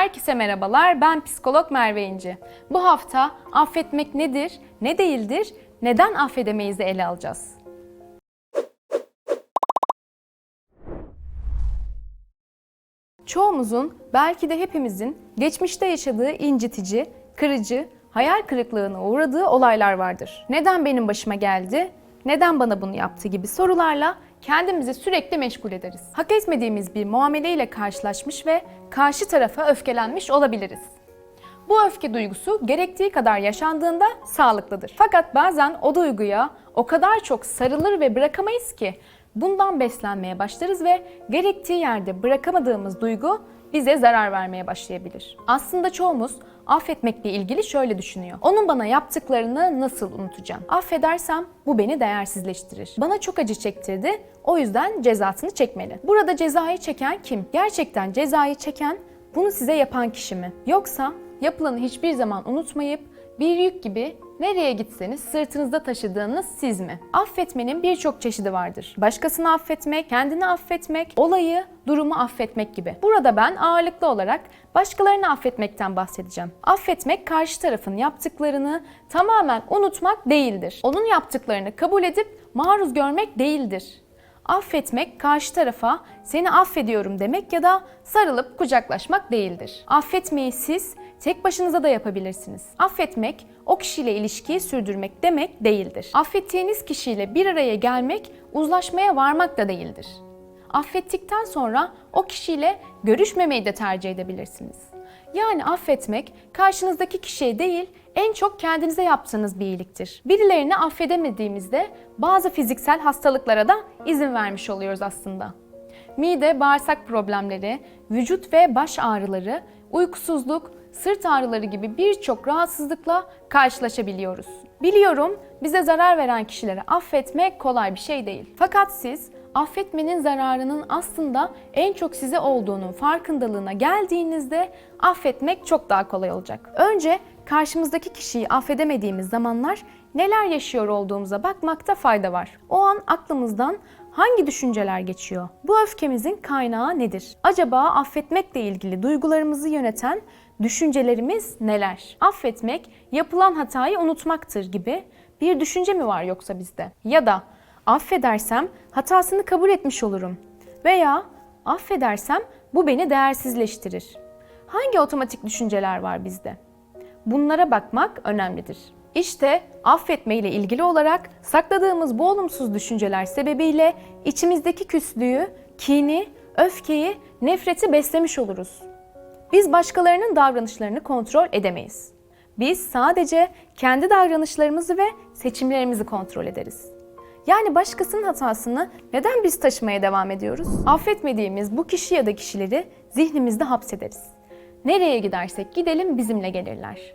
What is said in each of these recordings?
Herkese merhabalar. Ben psikolog Merve İnci. Bu hafta affetmek nedir, ne değildir, neden affedemeyiz ele alacağız. Çoğumuzun, belki de hepimizin geçmişte yaşadığı incitici, kırıcı, hayal kırıklığına uğradığı olaylar vardır. Neden benim başıma geldi? Neden bana bunu yaptı gibi sorularla kendimizi sürekli meşgul ederiz. Hak etmediğimiz bir muameleyle karşılaşmış ve karşı tarafa öfkelenmiş olabiliriz. Bu öfke duygusu gerektiği kadar yaşandığında sağlıklıdır. Fakat bazen o duyguya o kadar çok sarılır ve bırakamayız ki bundan beslenmeye başlarız ve gerektiği yerde bırakamadığımız duygu bize zarar vermeye başlayabilir. Aslında çoğumuz affetmekle ilgili şöyle düşünüyor. Onun bana yaptıklarını nasıl unutacağım? Affedersem bu beni değersizleştirir. Bana çok acı çektirdi. O yüzden cezasını çekmeli. Burada cezayı çeken kim? Gerçekten cezayı çeken bunu size yapan kişi mi? Yoksa yapılanı hiçbir zaman unutmayıp bir yük gibi nereye gitseniz sırtınızda taşıdığınız siz mi? Affetmenin birçok çeşidi vardır. Başkasını affetmek, kendini affetmek, olayı, durumu affetmek gibi. Burada ben ağırlıklı olarak başkalarını affetmekten bahsedeceğim. Affetmek karşı tarafın yaptıklarını tamamen unutmak değildir. Onun yaptıklarını kabul edip maruz görmek değildir. Affetmek karşı tarafa seni affediyorum demek ya da sarılıp kucaklaşmak değildir. Affetmeyi siz tek başınıza da yapabilirsiniz. Affetmek o kişiyle ilişkiyi sürdürmek demek değildir. Affettiğiniz kişiyle bir araya gelmek uzlaşmaya varmak da değildir. Affettikten sonra o kişiyle görüşmemeyi de tercih edebilirsiniz. Yani affetmek karşınızdaki kişiye değil en çok kendinize yaptığınız bir iyiliktir. Birilerini affedemediğimizde bazı fiziksel hastalıklara da izin vermiş oluyoruz aslında. Mide, bağırsak problemleri, vücut ve baş ağrıları, uykusuzluk, sırt ağrıları gibi birçok rahatsızlıkla karşılaşabiliyoruz. Biliyorum bize zarar veren kişileri affetmek kolay bir şey değil. Fakat siz affetmenin zararının aslında en çok size olduğunun farkındalığına geldiğinizde affetmek çok daha kolay olacak. Önce karşımızdaki kişiyi affedemediğimiz zamanlar neler yaşıyor olduğumuza bakmakta fayda var. O an aklımızdan hangi düşünceler geçiyor? Bu öfkemizin kaynağı nedir? Acaba affetmekle ilgili duygularımızı yöneten düşüncelerimiz neler? Affetmek yapılan hatayı unutmaktır gibi bir düşünce mi var yoksa bizde? Ya da affedersem hatasını kabul etmiş olurum veya affedersem bu beni değersizleştirir. Hangi otomatik düşünceler var bizde? Bunlara bakmak önemlidir. İşte affetme ile ilgili olarak sakladığımız bu olumsuz düşünceler sebebiyle içimizdeki küslüğü, kini, öfkeyi, nefreti beslemiş oluruz. Biz başkalarının davranışlarını kontrol edemeyiz. Biz sadece kendi davranışlarımızı ve seçimlerimizi kontrol ederiz. Yani başkasının hatasını neden biz taşımaya devam ediyoruz? Affetmediğimiz bu kişi ya da kişileri zihnimizde hapsederiz. Nereye gidersek gidelim bizimle gelirler.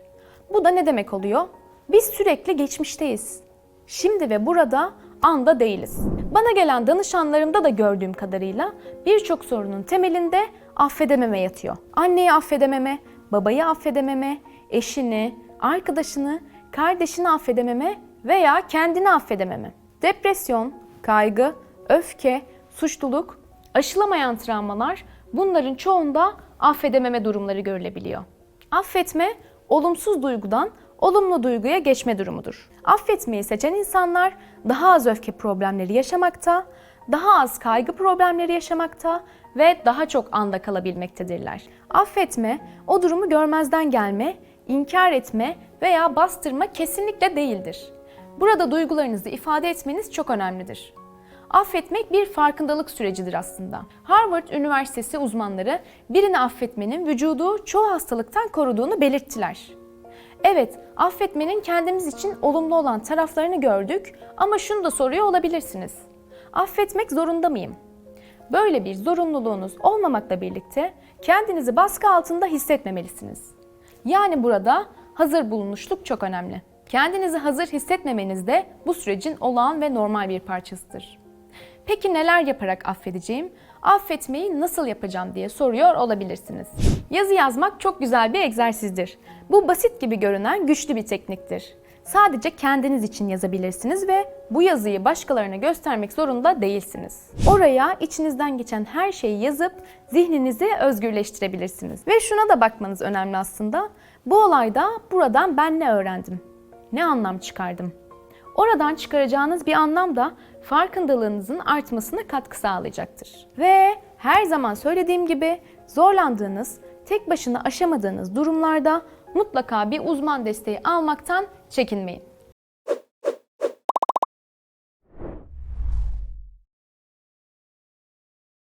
Bu da ne demek oluyor? Biz sürekli geçmişteyiz. Şimdi ve burada anda değiliz. Bana gelen danışanlarımda da gördüğüm kadarıyla birçok sorunun temelinde affedememe yatıyor. Anneyi affedememe, babayı affedememe, eşini, arkadaşını, kardeşini affedememe veya kendini affedememe. Depresyon, kaygı, öfke, suçluluk, aşılamayan travmalar bunların çoğunda affedememe durumları görülebiliyor. Affetme, olumsuz duygudan olumlu duyguya geçme durumudur. Affetmeyi seçen insanlar daha az öfke problemleri yaşamakta, daha az kaygı problemleri yaşamakta ve daha çok anda kalabilmektedirler. Affetme, o durumu görmezden gelme, inkar etme veya bastırma kesinlikle değildir. Burada duygularınızı ifade etmeniz çok önemlidir. Affetmek bir farkındalık sürecidir aslında. Harvard Üniversitesi uzmanları birini affetmenin vücudu çoğu hastalıktan koruduğunu belirttiler. Evet, affetmenin kendimiz için olumlu olan taraflarını gördük ama şunu da soruyor olabilirsiniz. Affetmek zorunda mıyım? Böyle bir zorunluluğunuz olmamakla birlikte kendinizi baskı altında hissetmemelisiniz. Yani burada hazır bulunuşluk çok önemli. Kendinizi hazır hissetmemeniz de bu sürecin olağan ve normal bir parçasıdır. Peki neler yaparak affedeceğim? Affetmeyi nasıl yapacağım diye soruyor olabilirsiniz. Yazı yazmak çok güzel bir egzersizdir. Bu basit gibi görünen güçlü bir tekniktir. Sadece kendiniz için yazabilirsiniz ve bu yazıyı başkalarına göstermek zorunda değilsiniz. Oraya içinizden geçen her şeyi yazıp zihninizi özgürleştirebilirsiniz. Ve şuna da bakmanız önemli aslında. Bu olayda buradan ben ne öğrendim? Ne anlam çıkardım? Oradan çıkaracağınız bir anlam da farkındalığınızın artmasına katkı sağlayacaktır. Ve her zaman söylediğim gibi zorlandığınız, tek başına aşamadığınız durumlarda mutlaka bir uzman desteği almaktan çekinmeyin.